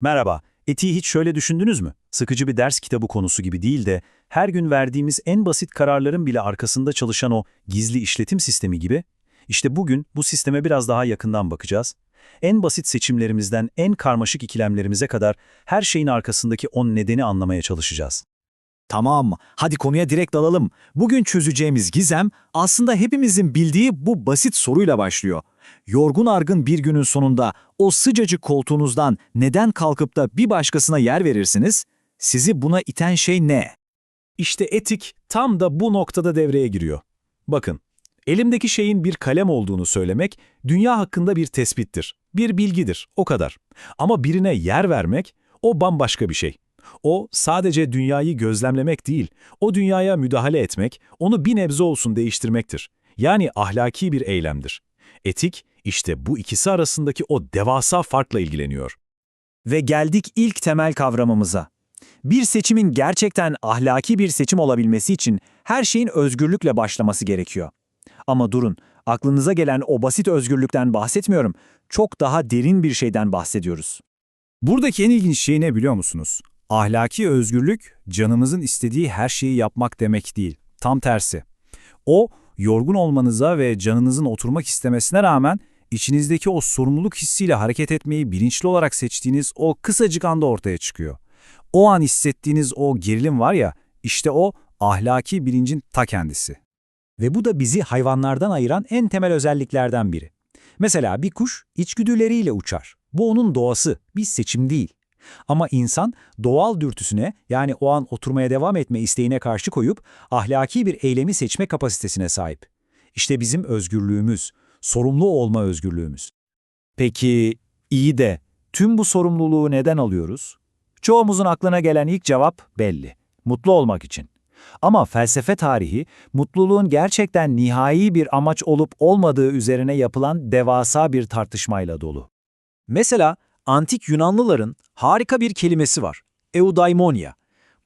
Merhaba, etiği hiç şöyle düşündünüz mü? Sıkıcı bir ders kitabı konusu gibi değil de, her gün verdiğimiz en basit kararların bile arkasında çalışan o gizli işletim sistemi gibi. İşte bugün bu sisteme biraz daha yakından bakacağız. En basit seçimlerimizden en karmaşık ikilemlerimize kadar her şeyin arkasındaki o nedeni anlamaya çalışacağız. Tamam, hadi konuya direkt dalalım. Bugün çözeceğimiz gizem aslında hepimizin bildiği bu basit soruyla başlıyor. Yorgun argın bir günün sonunda o sıcacık koltuğunuzdan neden kalkıp da bir başkasına yer verirsiniz? Sizi buna iten şey ne? İşte etik tam da bu noktada devreye giriyor. Bakın, elimdeki şeyin bir kalem olduğunu söylemek dünya hakkında bir tespittir, bir bilgidir, o kadar. Ama birine yer vermek, o bambaşka bir şey. O sadece dünyayı gözlemlemek değil, o dünyaya müdahale etmek, onu bir nebze olsun değiştirmektir. Yani ahlaki bir eylemdir. Etik, işte bu ikisi arasındaki o devasa farkla ilgileniyor. Ve geldik ilk temel kavramımıza. Bir seçimin gerçekten ahlaki bir seçim olabilmesi için her şeyin özgürlükle başlaması gerekiyor. Ama durun, aklınıza gelen o basit özgürlükten bahsetmiyorum. Çok daha derin bir şeyden bahsediyoruz. Buradaki en ilginç şey ne biliyor musunuz? Ahlaki özgürlük, canımızın istediği her şeyi yapmak demek değil. Tam tersi. O, yorgun olmanıza ve canınızın oturmak istemesine rağmen içinizdeki o sorumluluk hissiyle hareket etmeyi bilinçli olarak seçtiğiniz o kısacık anda ortaya çıkıyor. O an hissettiğiniz o gerilim var ya, işte o ahlaki bilincin ta kendisi. Ve bu da bizi hayvanlardan ayıran en temel özelliklerden biri. Mesela bir kuş içgüdüleriyle uçar. Bu onun doğası, bir seçim değil. Ama insan doğal dürtüsüne yani o an oturmaya devam etme isteğine karşı koyup ahlaki bir eylemi seçme kapasitesine sahip. İşte bizim özgürlüğümüz, sorumlu olma özgürlüğümüz. Peki iyi de tüm bu sorumluluğu neden alıyoruz? Çoğumuzun aklına gelen ilk cevap belli. Mutlu olmak için. Ama felsefe tarihi mutluluğun gerçekten nihai bir amaç olup olmadığı üzerine yapılan devasa bir tartışmayla dolu. Mesela antik Yunanlıların harika bir kelimesi var. Eudaimonia.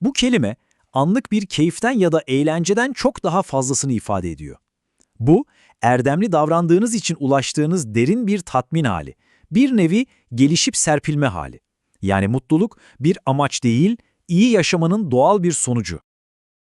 Bu kelime anlık bir keyiften ya da eğlenceden çok daha fazlasını ifade ediyor. Bu, erdemli davrandığınız için ulaştığınız derin bir tatmin hali. Bir nevi gelişip serpilme hali. Yani mutluluk bir amaç değil, iyi yaşamanın doğal bir sonucu.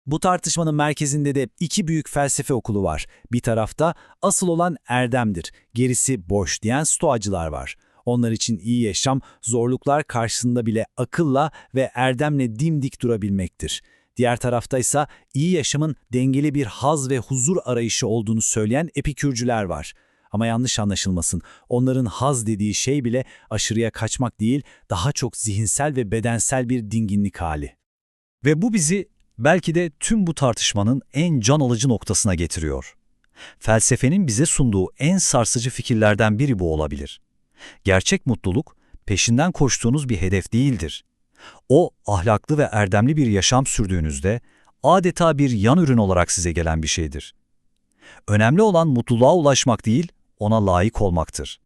Bu tartışmanın merkezinde de iki büyük felsefe okulu var. Bir tarafta asıl olan erdemdir, gerisi boş diyen stoacılar var. Onlar için iyi yaşam, zorluklar karşısında bile akılla ve erdemle dimdik durabilmektir. Diğer tarafta ise iyi yaşamın dengeli bir haz ve huzur arayışı olduğunu söyleyen epikürcüler var. Ama yanlış anlaşılmasın, onların haz dediği şey bile aşırıya kaçmak değil, daha çok zihinsel ve bedensel bir dinginlik hali. Ve bu bizi belki de tüm bu tartışmanın en can alıcı noktasına getiriyor. Felsefenin bize sunduğu en sarsıcı fikirlerden biri bu olabilir. Gerçek mutluluk, peşinden koştuğunuz bir hedef değildir. O, ahlaklı ve erdemli bir yaşam sürdüğünüzde, adeta bir yan ürün olarak size gelen bir şeydir. Önemli olan mutluluğa ulaşmak değil, ona layık olmaktır.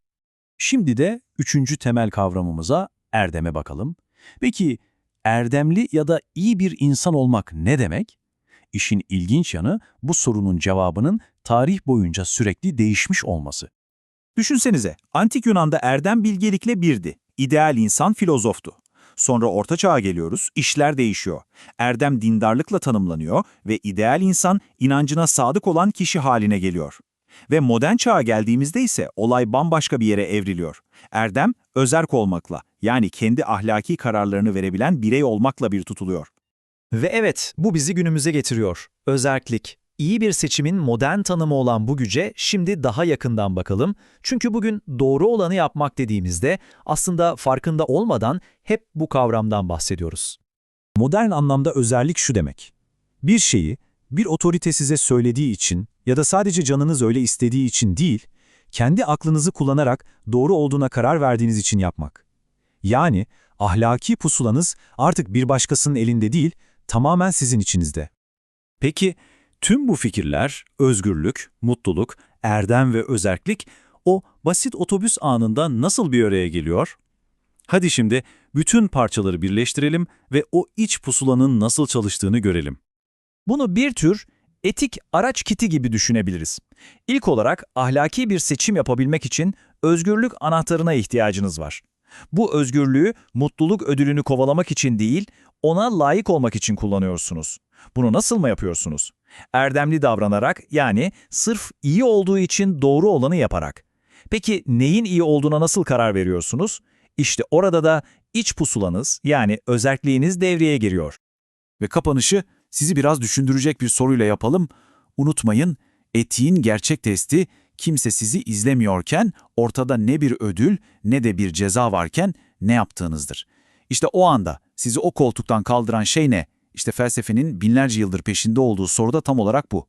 Şimdi de üçüncü temel kavramımıza erdeme bakalım. Peki erdemli ya da iyi bir insan olmak ne demek? İşin ilginç yanı bu sorunun cevabının tarih boyunca sürekli değişmiş olması. Düşünsenize, antik Yunan'da erdem bilgelikle birdi. İdeal insan filozoftu. Sonra Orta Çağ'a geliyoruz, işler değişiyor. Erdem dindarlıkla tanımlanıyor ve ideal insan inancına sadık olan kişi haline geliyor. Ve modern çağa geldiğimizde ise olay bambaşka bir yere evriliyor. Erdem, özerk olmakla, yani kendi ahlaki kararlarını verebilen birey olmakla bir tutuluyor. Ve evet, bu bizi günümüze getiriyor. Özerklik. İyi bir seçimin modern tanımı olan bu güce şimdi daha yakından bakalım. Çünkü bugün doğru olanı yapmak dediğimizde aslında farkında olmadan hep bu kavramdan bahsediyoruz. Modern anlamda özellik şu demek. Bir şeyi bir otorite size söylediği için ya da sadece canınız öyle istediği için değil, kendi aklınızı kullanarak doğru olduğuna karar verdiğiniz için yapmak. Yani ahlaki pusulanız artık bir başkasının elinde değil, tamamen sizin içinizde. Peki tüm bu fikirler, özgürlük, mutluluk, erdem ve özerklik o basit otobüs anında nasıl bir araya geliyor? Hadi şimdi bütün parçaları birleştirelim ve o iç pusulanın nasıl çalıştığını görelim. Bunu bir tür etik araç kiti gibi düşünebiliriz. İlk olarak ahlaki bir seçim yapabilmek için özgürlük anahtarına ihtiyacınız var. Bu özgürlüğü mutluluk ödülünü kovalamak için değil, ona layık olmak için kullanıyorsunuz. Bunu nasıl mı yapıyorsunuz? Erdemli davranarak yani sırf iyi olduğu için doğru olanı yaparak. Peki neyin iyi olduğuna nasıl karar veriyorsunuz? İşte orada da iç pusulanız yani özerkliğiniz devreye giriyor. Ve kapanışı sizi biraz düşündürecek bir soruyla yapalım. Unutmayın, etiğin gerçek testi kimse sizi izlemiyorken, ortada ne bir ödül ne de bir ceza varken ne yaptığınızdır. İşte o anda sizi o koltuktan kaldıran şey ne? İşte felsefenin binlerce yıldır peşinde olduğu soru da tam olarak bu.